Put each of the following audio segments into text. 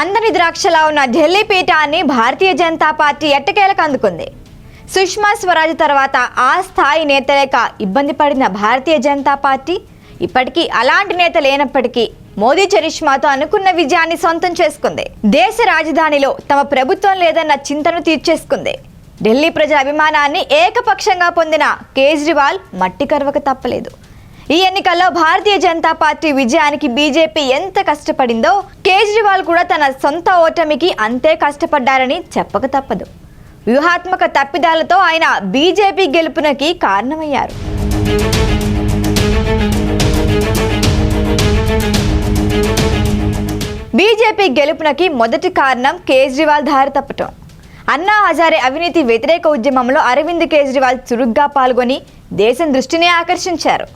అందని ద్రాక్షలా ఉన్న ఢిల్లీ పీఠాన్ని భారతీయ జనతా పార్టీ ఎట్టకేలకు అందుకుంది? సుష్మా స్వరాజ్ తర్వాత ఆ స్థాయి నేత లేక ఇబ్బంది పడిన భారతీయ జనతా పార్టీ? ఇప్పటికీ అలాంటి నేత లేనప్పటికీ మోదీ చరిష్మాతో అనుకున్న విజయాన్ని సొంతం చేసుకుంది. దేశ రాజధానిలో తమ ప్రభుత్వం లేదన్న చింతను తీర్చేసుకుంది. ఢిల్లీ ప్రజల అభిమానాన్ని ఏకపక్షంగా పొందిన కేజ్రీవాల్ మట్టి కరువకు తప్పలేదు. ఈ ఎన్నికల్లో భారతీయ జనతా పార్టీ విజయానికి బీజేపీ ఎంత కష్టపడిందో కేజ్రీవాల్ కూడా తన సొంత ఓటమికి అంతే కష్టపడ్డారని చెప్పక తప్పదు. వ్యూహాత్మక తప్పిదాలతో ఆయన బీజేపీ గెలుపునకి కారణమయ్యారు. బీజేపీ గెలుపునకి మొదటి కారణం కేజ్రీవాల్ దారి తప్పటం. అన్నా హజారే అవినీతి వ్యతిరేక ఉద్యమంలో అరవింద్ కేజ్రీవాల్ చురుగ్గా పాల్గొని దేశం దృష్టిని ఆకర్షించారు.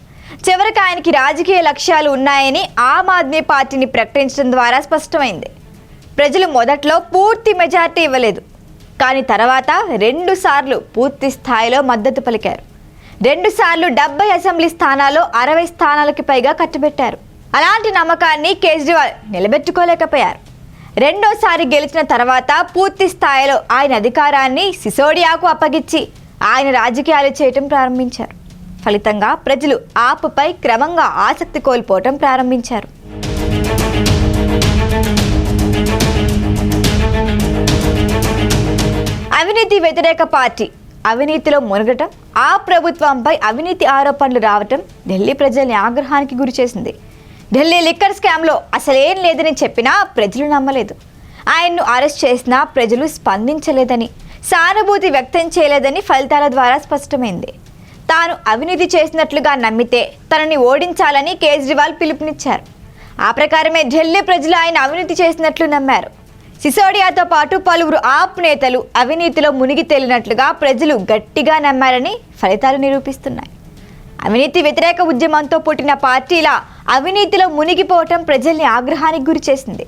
చివరికి ఆయనకి రాజకీయ లక్ష్యాలు ఉన్నాయని ఆమ్ ఆద్మీ పార్టీని ప్రకటించడం ద్వారా స్పష్టమైంది. ప్రజలు మొదట్లో పూర్తి మెజార్టీ ఇవ్వలేదు. కానీ తర్వాత రెండు సార్లు పూర్తి స్థాయిలో మద్దతు పలికారు. రెండుసార్లు డెబ్బై అసెంబ్లీ స్థానాల్లో అరవై స్థానాలకి పైగా కట్టుబెట్టారు. అలాంటి నమ్మకాన్ని కేజ్రీవాల్ నిలబెట్టుకోలేకపోయారు. రెండోసారి గెలిచిన తర్వాత పూర్తి స్థాయిలో ఆయన అధికారాన్ని సిసోడియాకు అప్పగించి ఆయన రాజకీయాలు చేయటం ప్రారంభించారు. ఫలితంగా ప్రజలు ఆపుపై క్రమంగా ఆసక్తి కోల్పోవటం ప్రారంభించారు. అవినీతి వ్యతిరేక పార్టీ అవినీతిలో మునగటం ఆ ప్రభుత్వంపై అవినీతి ఆరోపణలు రావటం ఢిల్లీ ప్రజల్ని ఆగ్రహానికి గురి చేసింది. ఢిల్లీ లిక్కర్ స్కామ్లో అసలేం లేదని చెప్పినా ప్రజలు నమ్మలేదు. ఆయన్ను అరెస్ట్ చేసినా ప్రజలు స్పందించలేదని సానుభూతి వ్యక్తం చేయలేదని ఫలితాల ద్వారా స్పష్టమైంది. తాను అవినీతి చేసినట్లుగా నమ్మితే తనని ఓడించాలని కేజ్రీవాల్ పిలుపునిచ్చారు. ఆ ప్రకారమే ఢిల్లీ ప్రజలు ఆయన అవినీతి చేసినట్లు నమ్మారు. సిసోడియాతో పాటు పలువురు ఆప్ నేతలు అవినీతిలో మునిగి తేలినట్లుగా ప్రజలు గట్టిగా నమ్మారని ఫలితాలు నిరూపిస్తున్నాయి. అవినీతి వ్యతిరేక ఉద్యమంతో పుట్టిన పార్టీల అవినీతిలో మునిగిపోవటం ప్రజల్ని ఆగ్రహానికి గురిచేసింది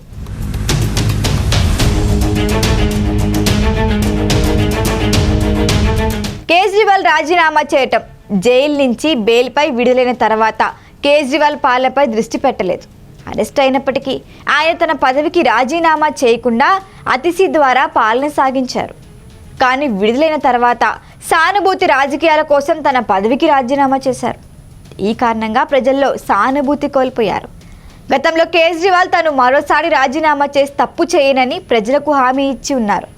కేజ్రీవాల్ రాజీనామా చేయటం జైలు నుంచి బెయిల్పై విడుదలైన తర్వాత కేజ్రీవాల్ పాలనపై దృష్టి పెట్టలేదు. అరెస్ట్ అయినప్పటికీ ఆయన తన పదవికి రాజీనామా చేయకుండా అతిశి ద్వారా పాలన సాగించారు. కానీ విడుదలైన తర్వాత సానుభూతి రాజకీయాల కోసం తన పదవికి రాజీనామా చేశారు. ఈ కారణంగా ప్రజల్లో సానుభూతి కోల్పోయారు. గతంలో కేజ్రీవాల్ తాను మరోసారి రాజీనామా చేసి తప్పు చేయనని ప్రజలకు హామీ ఇచ్చి ఉన్నారు.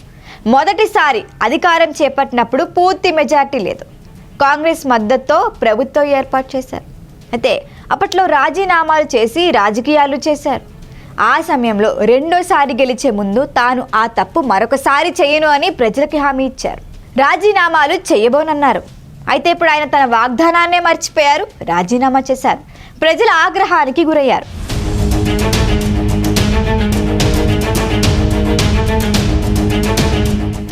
మొదటిసారి అధికారం చేపట్టినప్పుడు పూర్తి మెజార్టీ లేదు. కాంగ్రెస్ మద్దతుతో ప్రభుత్వం ఏర్పాటు చేశారు. అయితే అప్పట్లో రాజీనామాలు చేసి రాజకీయాలు చేశారు. ఆ సమయంలో రెండోసారి గెలిచే ముందు తాను ఆ తప్పు మరొకసారి చేయను అని ప్రజలకి హామీ ఇచ్చారు. రాజీనామాలు చేయబోనన్నారు. అయితే ఇప్పుడు ఆయన తన వాగ్దానాన్నే మర్చిపోయారు రాజీనామా చేశారు. ప్రజల ఆగ్రహానికి గురయ్యారు.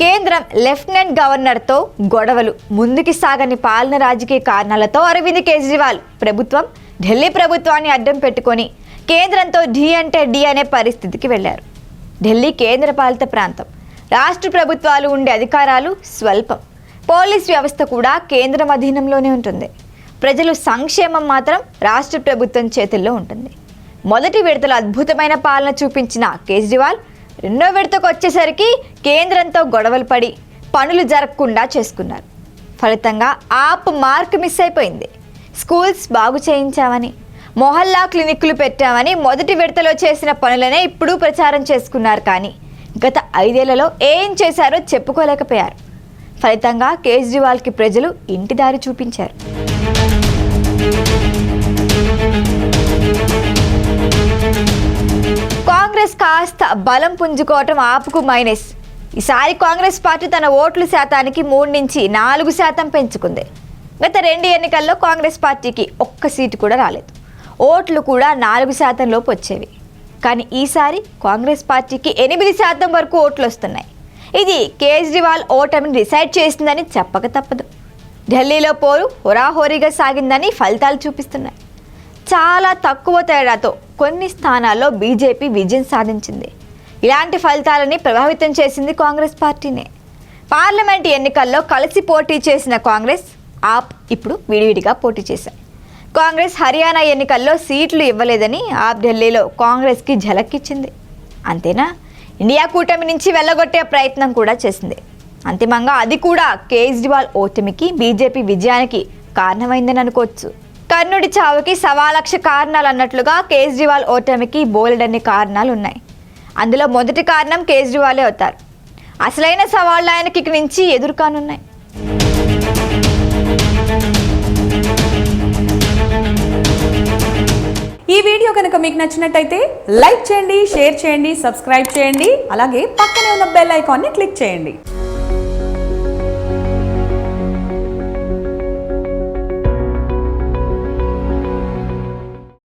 కేంద్రం లెఫ్టినెంట్ గవర్నర్తో గొడవలు ముందుకి సాగని పాలన రాజకీయ కారణాలతో అరవింద్ కేజ్రీవాల్ ప్రభుత్వం ఢిల్లీ ప్రభుత్వాన్ని అడ్డం పెట్టుకొని కేంద్రంతో ఢీ అంటే డి అనే పరిస్థితికి వెళ్ళారు ఢిల్లీ కేంద్రపాలిత ప్రాంతం. రాష్ట్ర ప్రభుత్వాలు ఉండే అధికారాలు స్వల్పం. పోలీస్ వ్యవస్థ కూడా కేంద్రం అధీనంలోనే ఉంటుంది. ప్రజలు సంక్షేమం మాత్రం రాష్ట్ర ప్రభుత్వం చేతుల్లో ఉంటుంది. మొదటి విడతలో అద్భుతమైన పాలన చూపించిన కేజ్రీవాల్ రెండో విడతకు వచ్చేసరికి కేంద్రంతో గొడవలు పడి పనులు జరగకుండా చేసుకున్నారు. ఫలితంగా ఆప్ మార్క్ మిస్ అయిపోయింది. స్కూల్స్ బాగు చేయించామని మొహల్లా క్లినిక్లు పెట్టామని మొదటి విడతలో చేసిన పనులనే ఇప్పుడు ప్రచారం చేసుకున్నారు కానీ గత ఐదేళ్ళలో ఏం చేశారో చెప్పుకోలేకపోయారు. ఫలితంగా కేజ్రీవాల్కి ప్రజలు ఇంటి దారి చూపించారు. కాంగ్రెస్ కాస్త బలం పుంజుకోవటం ఆపుకు మైనస్. ఈసారి కాంగ్రెస్ పార్టీ తన ఓట్ల శాతానికి మూడు నుంచి నాలుగు శాతం పెంచుకుంది. గత రెండు ఎన్నికల్లో కాంగ్రెస్ పార్టీకి ఒక్క సీటు కూడా రాలేదు. ఓట్లు కూడా నాలుగు శాతం లోపు వచ్చేవి. కానీ ఈసారి కాంగ్రెస్ పార్టీకి ఎనిమిది శాతం వరకు ఓట్లు వస్తున్నాయి. ఇది కేజ్రీవాల్ ఓటమిని డిసైడ్ చేసిందని చెప్పక తప్పదు. ఢిల్లీలో పోరు హోరాహోరీగా సాగిందని ఫలితాలు చూపిస్తున్నాయి. చాలా తక్కువ తేడాతో కొన్ని స్థానాల్లో బీజేపీ విజయం సాధించింది. ఇలాంటి ఫలితాలని ప్రభావితం చేసింది కాంగ్రెస్ పార్టీనే. పార్లమెంట్ ఎన్నికల్లో కలిసి పోటీ చేసిన కాంగ్రెస్ ఆప్ ఇప్పుడు విడివిడిగా పోటీ చేశాయి. కాంగ్రెస్ హర్యానా ఎన్నికల్లో సీట్లు ఇవ్వలేదని ఆప్ ఢిల్లీలో కాంగ్రెస్కి ఝలక్కిచ్చింది. అంతేనా? ఇండియా కూటమి నుంచి వెళ్ళగొట్టే ప్రయత్నం కూడా చేసింది. అంతిమంగా అది కూడా కేజ్రీవాల్ ఓటమికి బీజేపీ విజయానికి కారణమైందని అనుకోవచ్చు. కర్ణుడి చావుకి సవా లక్ష కారణాలు అన్నట్లుగా కేజ్రీవాల్ ఓటమికి బోలెడన్ని కారణాలు ఉన్నాయి అందులో మొదటి కారణం కేజ్రీవాలే అవుతారు. అసలైన సవాళ్ళు ఆయనకి ఇక్కడి నుంచి ఎదుర్కానున్నాయి. ఈ వీడియో కనుక మీకు నచ్చినట్టయితే లైక్ చేయండి షేర్ చేయండి సబ్స్క్రైబ్ చేయండి అలాగే పక్కనే ఉన్న బెల్ ఐకాన్ని క్లిక్ చేయండి.